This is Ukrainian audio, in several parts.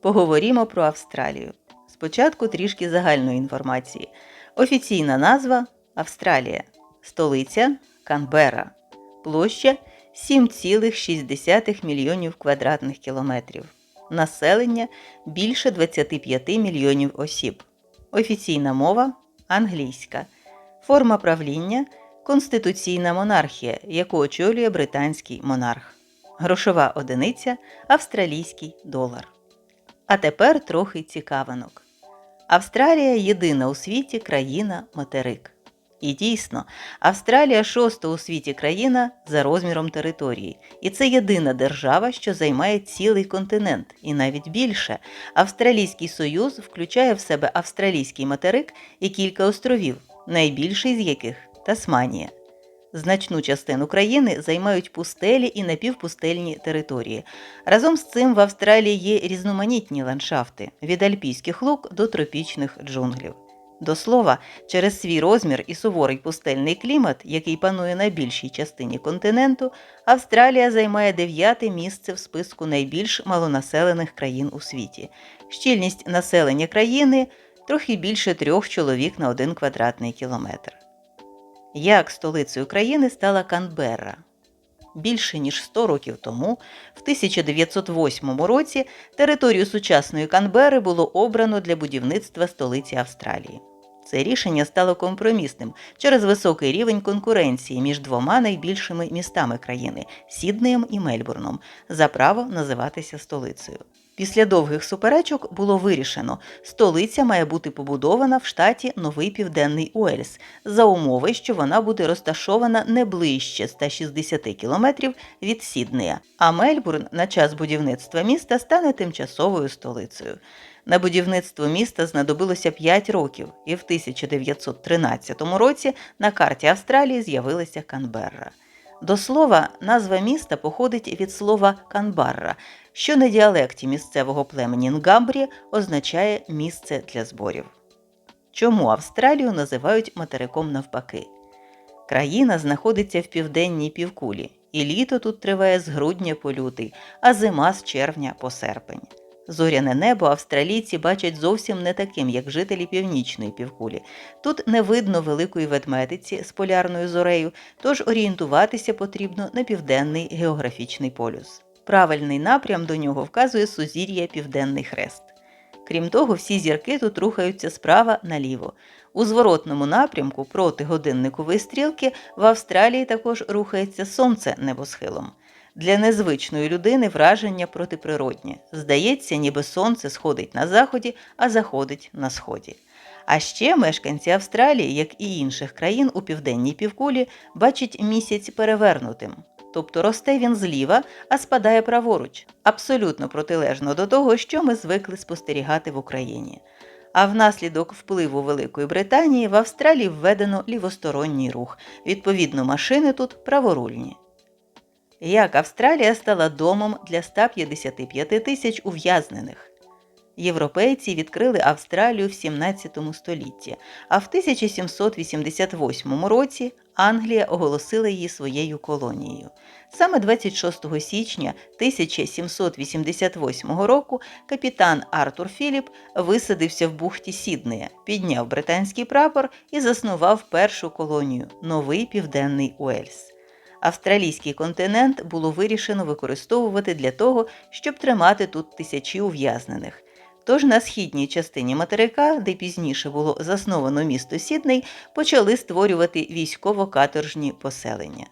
Поговоримо про Австралію. Спочатку трішки загальної інформації. Офіційна назва Австралія, столиця Канберра, площа 7,6 мільйонів квадратних кілометрів, населення більше 25 мільйонів осіб. Офіційна мова англійська, форма правління конституційна монархія, яку очолює британський монарх. Грошова одиниця австралійський долар. А тепер трохи цікавинок. Австралія єдина у світі країна материк. І дійсно, Австралія шоста у світі країна за розміром території. І це єдина держава, що займає цілий континент, і навіть більше. Австралійський Союз включає в себе австралійський материк і кілька островів, найбільший з яких Тасманія. Значну частину країни займають пустелі і напівпустельні території. Разом з цим в Австралії є різноманітні ландшафти від альпійських лук до тропічних джунглів. До слова, через свій розмір і суворий пустельний клімат, який панує на більшій частині континенту, Австралія займає дев'яте місце в списку найбільш малонаселених країн у світі. Щільність населення країни трохи більше трьох чоловік на один квадратний кілометр. Як столицею країни стала Канберра? Більше ніж 100 років тому, в 1908 році, територію сучасної Канбери було обрано для будівництва столиці Австралії. Це рішення стало компромісним через високий рівень конкуренції між двома найбільшими містами країни Сіднеєм і Мельбурном за право називатися столицею. Після довгих суперечок було вирішено, столиця має бути побудована в штаті Новий Південний Уельс за умови, що вона буде розташована не ближче 160 кілометрів від Сіднея, а Мельбурн на час будівництва міста стане тимчасовою столицею. На будівництво міста знадобилося 5 років, і в 1913 році на карті Австралії з'явилася Канберра. До слова, назва міста походить від слова Канбарра, що на діалекті місцевого племені Нгамбрі означає місце для зборів. Чому Австралію називають материком навпаки? Країна знаходиться в південній півкулі, і літо тут триває з грудня по лютий, а зима з червня по серпень. Зоряне небо австралійці бачать зовсім не таким, як жителі північної півкулі. Тут не видно великої ведмедиці з полярною зорею, тож орієнтуватися потрібно на південний географічний полюс. Правильний напрям до нього вказує сузір'я Південний Хрест. Крім того, всі зірки тут рухаються справа наліво. У зворотному напрямку проти годинникової стрілки в Австралії також рухається сонце небосхилом. Для незвичної людини враження протиприроднє. Здається, ніби сонце сходить на заході, а заходить на сході. А ще мешканці Австралії, як і інших країн у південній півкулі, бачать місяць перевернутим. Тобто росте він зліва, а спадає праворуч, абсолютно протилежно до того, що ми звикли спостерігати в Україні. А внаслідок впливу Великої Британії в Австралії введено лівосторонній рух. Відповідно, машини тут праворульні. Як Австралія стала домом для 155 тисяч ув'язнених. Європейці відкрили Австралію в 17 столітті, а в 1788 році Англія оголосила її своєю колонією. Саме 26 січня 1788 року капітан Артур Філіп висадився в бухті Сіднея, підняв британський прапор і заснував першу колонію Новий Південний Уельс. Австралійський континент було вирішено використовувати для того, щоб тримати тут тисячі ув'язнених. Тож на східній частині материка, де пізніше було засновано місто Сідней, почали створювати військово-каторжні поселення.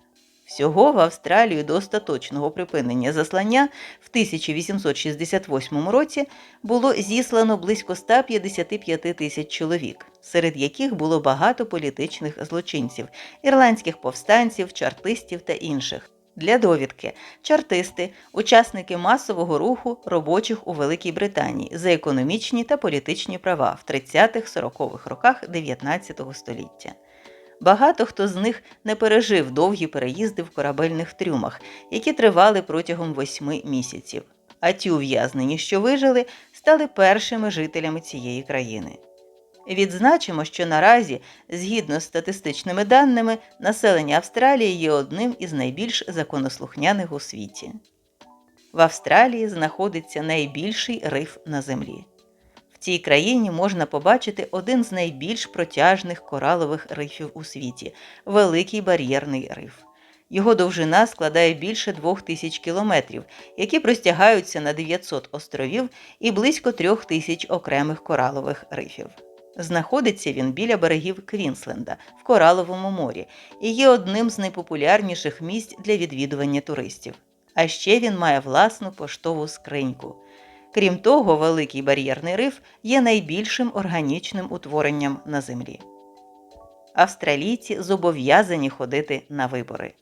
Всього в Австралію до остаточного припинення заслання в 1868 році було зіслано близько 155 тисяч чоловік, серед яких було багато політичних злочинців, ірландських повстанців, чартистів та інших. Для довідки чартисти, учасники масового руху робочих у Великій Британії за економічні та політичні права в 30-40-х роках 19 століття. Багато хто з них не пережив довгі переїзди в корабельних трюмах, які тривали протягом восьми місяців. А ті ув'язнені, що вижили, стали першими жителями цієї країни. Відзначимо, що наразі, згідно з статистичними даними, населення Австралії є одним із найбільш законослухняних у світі. В Австралії знаходиться найбільший риф на землі. В цій країні можна побачити один з найбільш протяжних коралових рифів у світі Великий бар'єрний риф. Його довжина складає більше двох тисяч кілометрів, які простягаються на 900 островів і близько трьох тисяч окремих коралових рифів. Знаходиться він біля берегів Квінсленда в Кораловому морі і є одним з найпопулярніших місць для відвідування туристів. А ще він має власну поштову скриньку. Крім того, Великий бар'єрний риф є найбільшим органічним утворенням на землі. Австралійці зобов'язані ходити на вибори.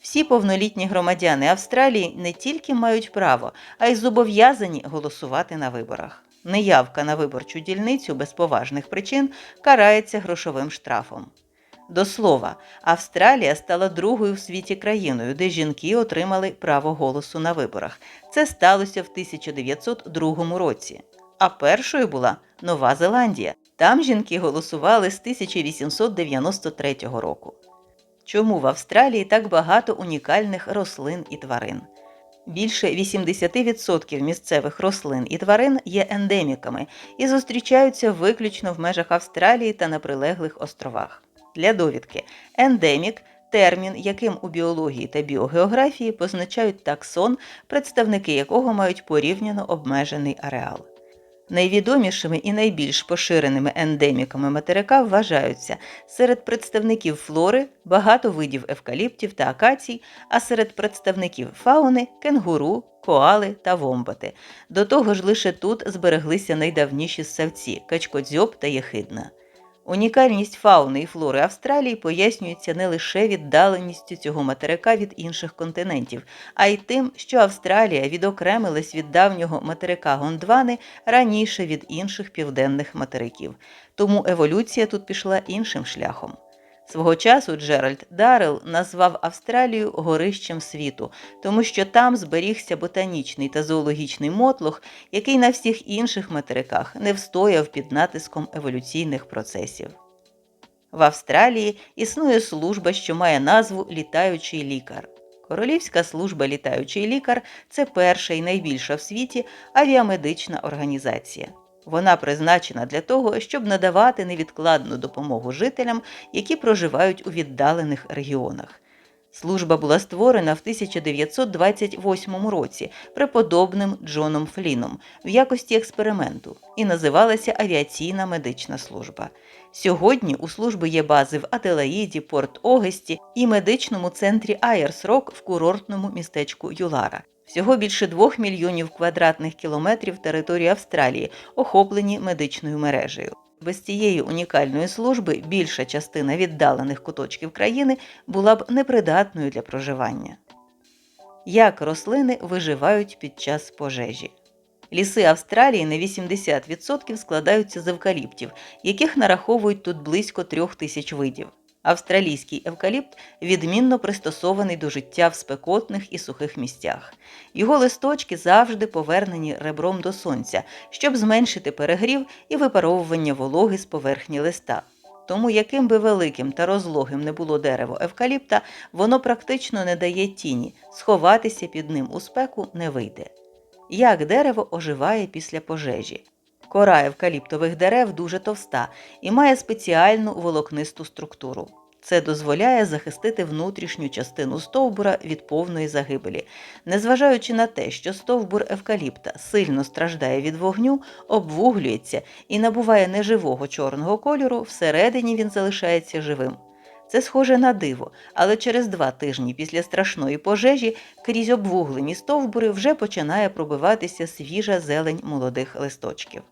Всі повнолітні громадяни Австралії не тільки мають право, а й зобов'язані голосувати на виборах. Неявка на виборчу дільницю без поважних причин карається грошовим штрафом. До слова, Австралія стала другою в світі країною, де жінки отримали право голосу на виборах. Це сталося в 1902 році. А першою була Нова Зеландія. Там жінки голосували з 1893 року. Чому в Австралії так багато унікальних рослин і тварин? Більше 80% місцевих рослин і тварин є ендеміками і зустрічаються виключно в межах Австралії та на прилеглих островах. Для довідки, ендемік термін, яким у біології та біогеографії позначають таксон, представники якого мають порівняно обмежений ареал. Найвідомішими і найбільш поширеними ендеміками материка вважаються серед представників флори багато видів евкаліптів та акацій, а серед представників фауни кенгуру, коали та вомбати. До того ж, лише тут збереглися найдавніші ссавці качкодзьоб та єхидна. Унікальність фауни і флори Австралії пояснюється не лише віддаленістю цього материка від інших континентів, а й тим, що Австралія відокремилась від давнього материка Гондвани раніше від інших південних материків. Тому еволюція тут пішла іншим шляхом. Свого часу Джеральд Даррел назвав Австралію горищем світу, тому що там зберігся ботанічний та зоологічний мотлох, який на всіх інших материках не встояв під натиском еволюційних процесів. В Австралії існує служба, що має назву Літаючий лікар. Королівська служба літаючий лікар це перша і найбільша в світі авіамедична організація. Вона призначена для того, щоб надавати невідкладну допомогу жителям, які проживають у віддалених регіонах. Служба була створена в 1928 році преподобним Джоном Фліном в якості експерименту і називалася Авіаційна медична служба. Сьогодні у служби є бази в Аделаїді, Порт Огесті і медичному центрі Айерс Рок в курортному містечку Юлара. Всього більше двох мільйонів квадратних кілометрів території Австралії охоплені медичною мережею. Без цієї унікальної служби більша частина віддалених куточків країни була б непридатною для проживання. Як рослини виживають під час пожежі? Ліси Австралії на 80% складаються з евкаліптів, яких нараховують тут близько трьох тисяч видів. Австралійський евкаліпт відмінно пристосований до життя в спекотних і сухих місцях. Його листочки завжди повернені ребром до сонця, щоб зменшити перегрів і випаровування вологи з поверхні листа. Тому, яким би великим та розлогим не було дерево евкаліпта, воно практично не дає тіні, сховатися під ним у спеку не вийде. Як дерево оживає після пожежі? Кора евкаліптових дерев дуже товста і має спеціальну волокнисту структуру. Це дозволяє захистити внутрішню частину стовбура від повної загибелі. Незважаючи на те, що стовбур евкаліпта сильно страждає від вогню, обвуглюється і набуває неживого чорного кольору, всередині він залишається живим. Це схоже на диво, але через два тижні після страшної пожежі крізь обвуглені стовбури вже починає пробиватися свіжа зелень молодих листочків.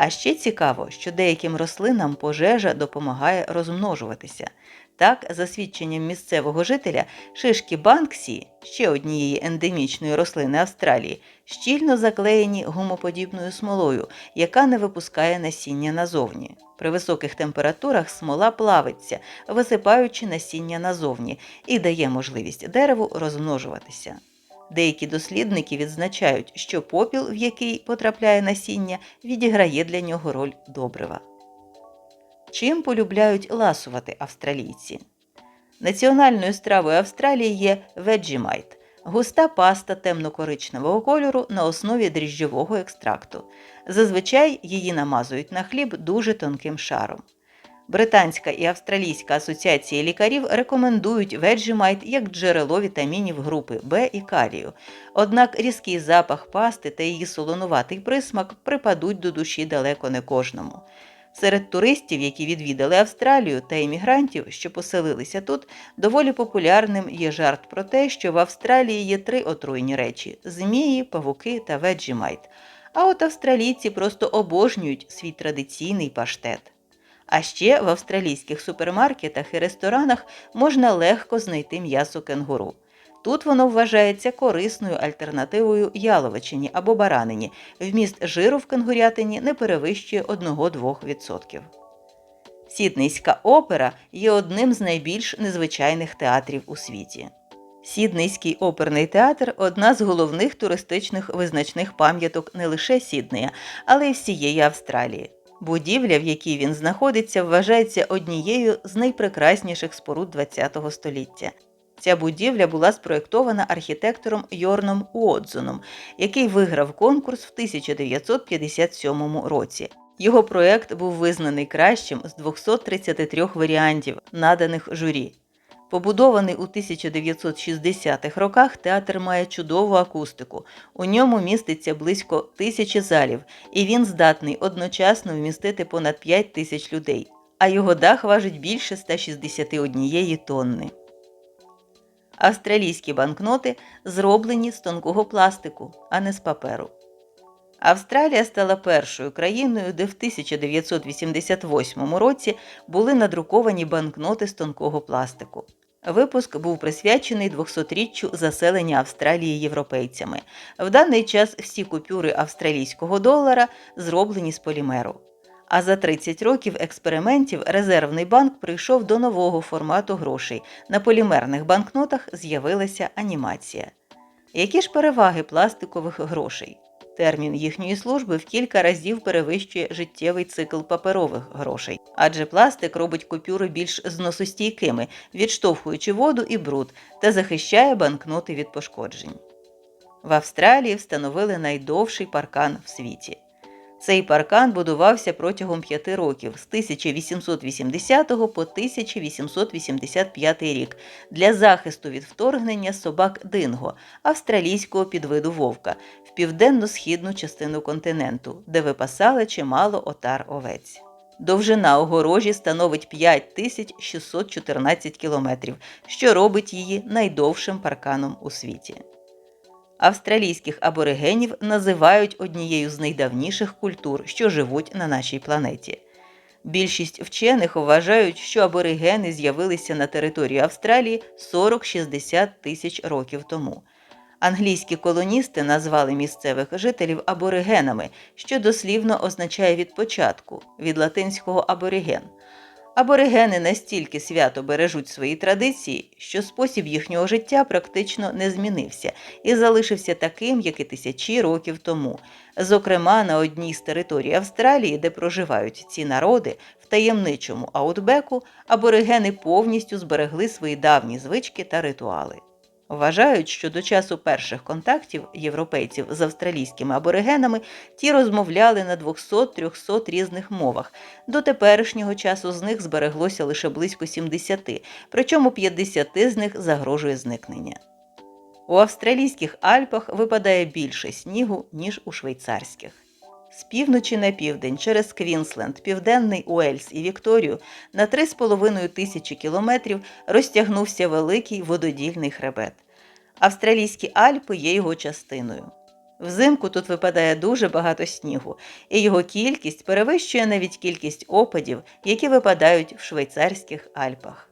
А ще цікаво, що деяким рослинам пожежа допомагає розмножуватися. Так, за свідченням місцевого жителя, шишки Банксі, ще однієї ендемічної рослини Австралії, щільно заклеєні гумоподібною смолою, яка не випускає насіння назовні. При високих температурах смола плавиться, висипаючи насіння назовні, і дає можливість дереву розмножуватися. Деякі дослідники відзначають, що попіл, в який потрапляє насіння, відіграє для нього роль добрива. Чим полюбляють ласувати австралійці? Національною стравою Австралії є веджімайт Густа паста темно-коричневого кольору на основі дріжджового екстракту. Зазвичай її намазують на хліб дуже тонким шаром. Британська і Австралійська асоціації лікарів рекомендують Vegemite як джерело вітамінів групи В і калію. Однак різкий запах пасти та її солонуватий присмак припадуть до душі далеко не кожному. Серед туристів, які відвідали Австралію та іммігрантів, що поселилися тут, доволі популярним є жарт про те, що в Австралії є три отруйні речі: змії, павуки та Vegemite. А от австралійці просто обожнюють свій традиційний паштет. А ще в австралійських супермаркетах і ресторанах можна легко знайти м'ясо кенгуру. Тут воно вважається корисною альтернативою яловичині або баранині. Вміст жиру в кенгурятині не перевищує 1-2%. Сіднейська опера є одним з найбільш незвичайних театрів у світі. Сіднейський оперний театр одна з головних туристичних визначних пам'яток не лише Сіднея, але й всієї Австралії. Будівля, в якій він знаходиться, вважається однією з найпрекрасніших споруд ХХ століття. Ця будівля була спроєктована архітектором Йорном Уодзоном, який виграв конкурс в 1957 році. Його проект був визнаний кращим з 233 варіантів, наданих журі. Побудований у 1960-х роках, театр має чудову акустику. У ньому міститься близько тисячі залів, і він здатний одночасно вмістити понад 5 тисяч людей, а його дах важить більше 161 тонни. Австралійські банкноти зроблені з тонкого пластику, а не з паперу. Австралія стала першою країною, де в 1988 році були надруковані банкноти з тонкого пластику. Випуск був присвячений 200-річчю заселення Австралії європейцями. В даний час всі купюри австралійського долара зроблені з полімеру. А за 30 років експериментів резервний банк прийшов до нового формату грошей. На полімерних банкнотах з'явилася анімація. Які ж переваги пластикових грошей? Термін їхньої служби в кілька разів перевищує життєвий цикл паперових грошей, адже пластик робить купюри більш зносостійкими, відштовхуючи воду і бруд та захищає банкноти від пошкоджень. В Австралії встановили найдовший паркан в світі. Цей паркан будувався протягом п'яти років з 1880 по 1885 рік для захисту від вторгнення собак динго, австралійського підвиду вовка, в південно-східну частину континенту, де випасали чимало отар овець. Довжина огорожі становить 5614 кілометрів, що робить її найдовшим парканом у світі. Австралійських аборигенів називають однією з найдавніших культур, що живуть на нашій планеті. Більшість вчених вважають, що аборигени з'явилися на території Австралії 40-60 тисяч років тому. Англійські колоністи назвали місцевих жителів аборигенами, що дослівно означає від початку, від латинського абориген. Аборигени настільки свято бережуть свої традиції, що спосіб їхнього життя практично не змінився і залишився таким, як і тисячі років тому. Зокрема, на одній з територій Австралії, де проживають ці народи, в таємничому аутбеку аборигени повністю зберегли свої давні звички та ритуали. Вважають, що до часу перших контактів європейців з австралійськими аборигенами ті розмовляли на 200-300 різних мовах. До теперішнього часу з них збереглося лише близько 70, причому 50 з них загрожує зникнення. У австралійських Альпах випадає більше снігу, ніж у швейцарських. З півночі на південь через Квінсленд, Південний Уельс і Вікторію на 3,5 тисячі кілометрів розтягнувся великий вододільний хребет. Австралійські Альпи є його частиною. Взимку тут випадає дуже багато снігу, і його кількість перевищує навіть кількість опадів, які випадають в швейцарських Альпах.